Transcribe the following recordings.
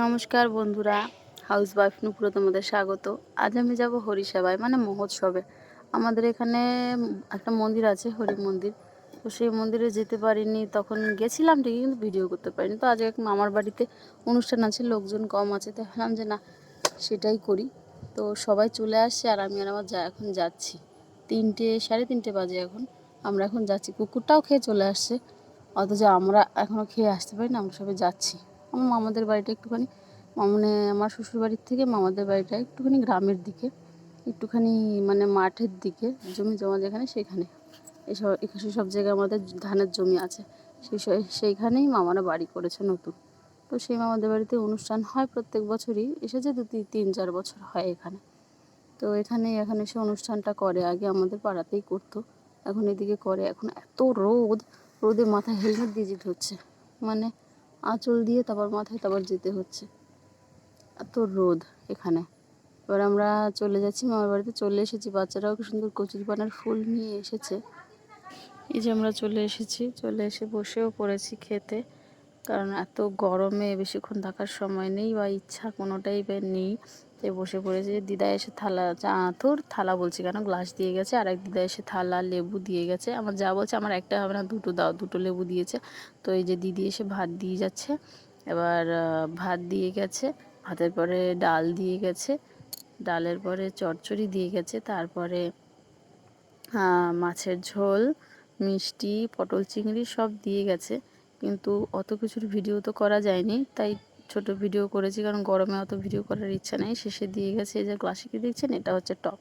নমস্কার বন্ধুরা house wife নুপুরে তোমাদের স্বাগত। আজ আমি যাব হরিসেবায় মানে মহোৎসবে। আমাদের এখানে একটা মন্দির আছে, হরি মন্দির। তো সেই মন্দিরে যেতে পারিনি, তখন গেছিলাম ঠিকই, কিন্তু ভিডিও করতে পারিনি। তো আজ এক মামার বাড়িতে অনুষ্ঠান আছে, লোকজন কম আছে, তো ভাবলাম যে না, সেটাই করি। তো সবাই চলে আসছে, আর আমি আর আমার যা, এখন যাচ্ছি। তিনটে, সাড়ে তিনটে বাজে এখন। আমরা এখন যাচ্ছি। কুকুরটাও খেয়ে চলে আসছে। অথচ আমরা এখনও খেয়ে আসতে পারি না আমরা সবাই যাচ্ছি। আমার মামাদের বাড়িটা একটুখানি মানে আমার শ্বশুর বাড়ির থেকে মামাদের বাড়িটা একটুখানি গ্রামের দিকে, একটুখানি মানে মাঠের দিকে, জমি জমা যেখানে সেখানে। এসব সব জায়গায় আমাদের ধানের জমি আছে। সেই সেইখানেই মামারা বাড়ি করেছে নতুন। তো সেই মামাদের বাড়িতে অনুষ্ঠান হয় প্রত্যেক বছরই, এসেছে দু, তিন চার বছর হয় এখানে। তো এখানে এখানে এসে অনুষ্ঠানটা করে, আগে আমাদের পাড়াতেই করতো। এখন এদিকে করে, এখন এত রোদ, রোদে মাথায় হেলমেট দিয়ে যেতে হচ্ছে। মানে আঁচল দিয়ে তারপর মাথায় তারপর যেতে হচ্ছে। এত রোদ এখানে। এবার আমরা চলে যাচ্ছি মামার বাড়িতে। চলে এসেছি। বাচ্চারাও কি সুন্দর কচুরিপানার ফুল নিয়ে এসেছে। এই যে আমরা চলে এসেছি। চলে এসে বসেও পড়েছি খেতে। কারণ এত গরমে বেশিক্ষণ থাকার সময় নেই বা ইচ্ছা কোনোটাই নেই। তাই বসে পড়েছে দিদা এসে থালা, চা তোর, থালা বলছি কেন? গ্লাস দিয়ে গেছে আর এক দিদা এসে থালা, লেবু দিয়ে গেছে। আমার যা বলছে, আমার একটা হবে না, দুটো দাও, দুটো লেবু দিয়েছে। তো এই যে দিদি এসে ভাত দিয়ে যাচ্ছে। এবার ভাত দিয়ে গেছে, ভাতের পরে ডাল দিয়ে গেছে, ডালের পরে চচ্চড়ি দিয়ে গেছে, তারপরে মাছের ঝোল, মিষ্টি, পটল চিংড়ি সব দিয়ে গেছে। কিন্তু অত কিছুর ভিডিও তো করা যায়নি, তাই ছোট ভিডিও করেছি, কারণ গরমে অত ভিডিও করার ইচ্ছা নেই। শেষে দিয়ে গেছে এই যে ক্লাসিকে দেখছেন, এটা হচ্ছে টক।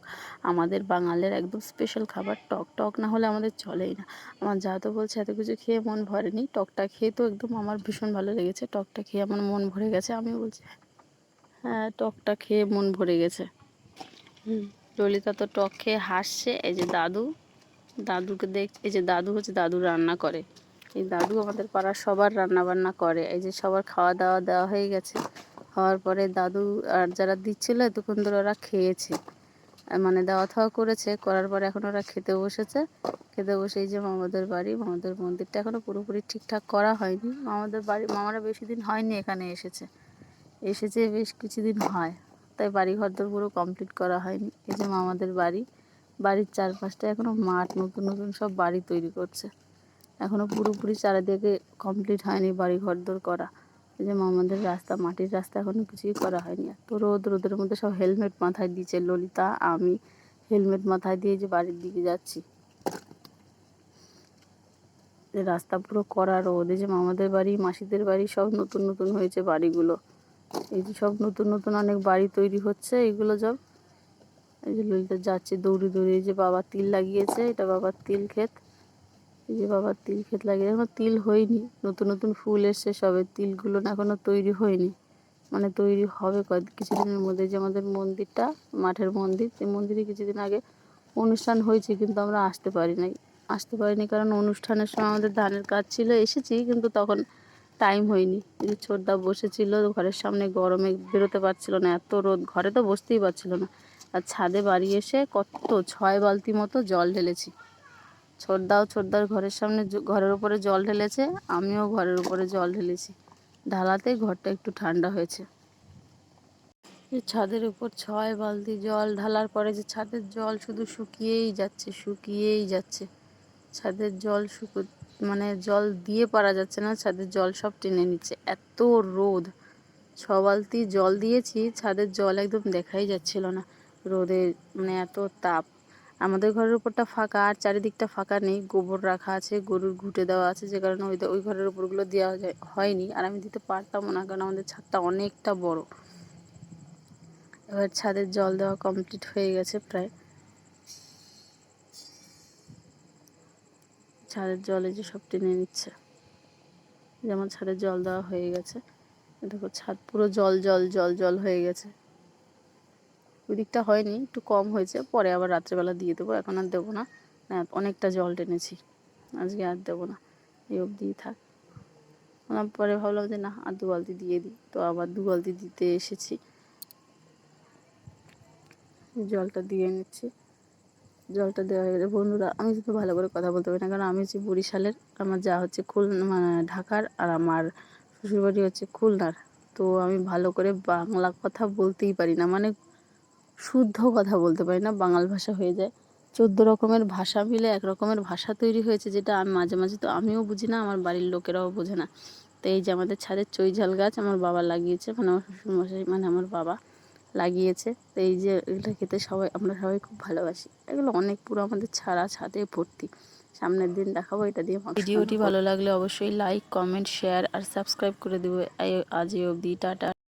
আমাদের বাঙালির একদম স্পেশাল খাবার টক। টক না হলে আমাদের চলেই না। আমার যা তো বলছে, এত কিছু খেয়ে মন ভরেনি। টকটা খেয়ে তো একদম আমার ভীষণ ভালো লেগেছে। টকটা খেয়ে আমার মন ভরে গেছে আমি বলছি হ্যাঁ টকটা খেয়ে মন ভরে গেছে। ললিতা তো টক খেয়ে হাসছে। এই যে দাদু, দাদুকে দেখ, এই যে দাদু হচ্ছে দাদু রান্না করে। এই দাদু আমাদের পাড়ার সবার রান্না বান্না করে। এই যে সবার খাওয়া দাওয়া দেওয়া হয়ে গেছে। হওয়ার পরে দাদু আর যারা দিচ্ছিল এতক্ষণ ধরে ওরা খেয়েছে। মানে দেওয়া থাওয়া করেছে। করার পরে এখন ওরা খেতে বসেছে। খেতে বসে এই যে মামাদের বাড়ি। মামাদের মন্দিরটা এখনও পুরোপুরি ঠিকঠাক করা হয়নি। মামাদের বাড়ি, মামারা বেশি দিন হয়নি এখানে এসেছে। এসেছে বেশ কিছুদিন হয়। তাই বাড়ি ঘরদোর পুরো কমপ্লিট করা হয়নি। এই যে মামাদের বাড়ি, বাড়ির চারপাশটা এখনও মাঠ, নতুন নতুন সব বাড়ি তৈরি করছে। এখনও পুরোপুরি চারিদিকে কমপ্লিট হয়নি বাড়ি ঘরদোর করা। এই যে মামাদের রাস্তা, মাটির রাস্তা এখনও কিছুই করা হয়নি। এত রোদ, রোদের মধ্যে সব হেলমেট মাথায় দিয়েছে ললিতা, আমি হেলমেট মাথায় দিয়ে যে বাড়ির দিকে যাচ্ছি। রাস্তা পুরো করা রোদ যে মামাদের বাড়ি, মাসিদের বাড়ি সব নতুন নতুন হয়েছে বাড়িগুলো। এই যে সব নতুন নতুন অনেক বাড়ি তৈরি হচ্ছে এগুলো সব। এই যে ললিতা যাচ্ছে দৌড়ে দৌড়ে যে বাবার তিল লাগিয়েছে, এটা বাবার তিল ক্ষেত। এই যে বাবার তিল ক্ষেত লাগিয়ে, এখনও তিল হয়নি। নতুন নতুন ফুল এসছে, সবে তিলগুলো না এখনও তৈরি হয়নি। মানে তৈরি হবে কয়েক কিছুদিনের মধ্যে যে আমাদের মন্দিরটা, মাঠের মন্দির, সেই মন্দিরে কিছুদিন আগে অনুষ্ঠান হয়েছে, কিন্তু আমরা আসতে পারি নাই। আসতে পারিনি কারণ অনুষ্ঠানের সময় আমাদের ধানের কাজ ছিল, এসেছি, কিন্তু তখন টাইম হয়নি। যে ছোটদা বসেছিল, ঘরের সামনে গরমে বেরোতে পারছিল না, এত রোদ, ঘরে তো বসতেই পারছিল না। আর ছাদে বাড়ি এসে কত ছয় বালতি মতো জল ঢেলেছি। ছোটদাও ছোটদার ঘরের সামনে ঘরের উপরে জল ঢেলেছে, আমিও ঘরের উপরে জল ঢেলেছি। ঢালাতেই ঘরটা একটু ঠান্ডা হয়েছে। ছাদের উপর ছয় বালতি জল, ঢালার পরে যে ছাদের জল শুধু শুকিয়েই যাচ্ছে শুকিয়েই যাচ্ছে। ছাদের জল শুকো মানে জল দিয়ে পারা যাচ্ছে না, ছাদের জল সব টেনে নিচ্ছে। এত রোদ। ছ বালতি জল দিয়েছি, ছাদের জল একদম দেখাই যাচ্ছিল না। রোদে মানে এত তাপ। আমাদের ঘরের উপরটা ফাঁকা, আর চারিদিকটা ফাঁকা নেই। গোবর রাখা আছে, গরুর ঘুটে দেওয়া আছে, যে কারণে ওই ওই ঘরের উপরগুলো দেওয়া হয়নি। আর আমি দিতে পারতামও না, কারণ আমাদের ছাদটা অনেকটা বড়। এবার ছাদের জল দেওয়া কমপ্লিট হয়ে গেছে প্রায়। ছাদের জলে যে সব টেনে নিচ্ছে। যেমন ছাদের জল দেওয়া হয়ে গেছে। দেখো, ছাদ পুরো জল জল জল জল হয়ে গেছে। ওই দিকটা হয়নি, একটু কম হয়েছে, পরে আবার রাত্রেবেলা দিয়ে দেবো, এখন আর দেবো না। অনেকটা জল টেনেছি, আজকে আর দেবো না, এই অবধিই থাক। পরে ভাবলাম যে না, আর দু বালতি দিয়ে দিই, তো আবার দু বালতি দিতে এসেছি। জলটা দিয়ে নিচ্ছি। জলটা দেওয়া হয়ে গেছে। বন্ধুরা, আমি কিন্তু ভালো করে কথা বলতে পারি না, কারণ আমি হচ্ছি বরিশালের, আমার যা হচ্ছে খুল মানে ঢাকার, আর আমার শ্বশুরবাড়ি হচ্ছে খুলনার। তো আমি ভালো করে বাংলা কথা বলতেই পারি না মানে শুদ্ধ কথা বলতে পারি না বাঙাল ভাষা হয়ে যায়। চোদ্দ রকমের ভাষা মিলে এক রকমের ভাষা তৈরি হয়েছে যেটা আমি মাঝে মাঝে তো আমিও বুঝি না আমার বাড়ির লোকেরাও বোঝে না। তো এই যে আমাদের ছাদের চৈঝাল গাছ আমার বাবা লাগিয়েছে মানে আমার শ্বশুরমশাই মানে আমার বাবা লাগিয়েছে। তো এই যে এগুলো খেতে সবাই আমরা সবাই খুব ভালোবাসি। এগুলো অনেক পুরো আমাদের ছাড়া ছাদে ভর্তি। সামনের দিন দেখাবো এটা দিয়ে ভিডিওটি ভালো লাগলে অবশ্যই লাইক কমেন্ট শেয়ার আর সাবস্ক্রাইব করে দেবো। আজ এই অবধি টাটা।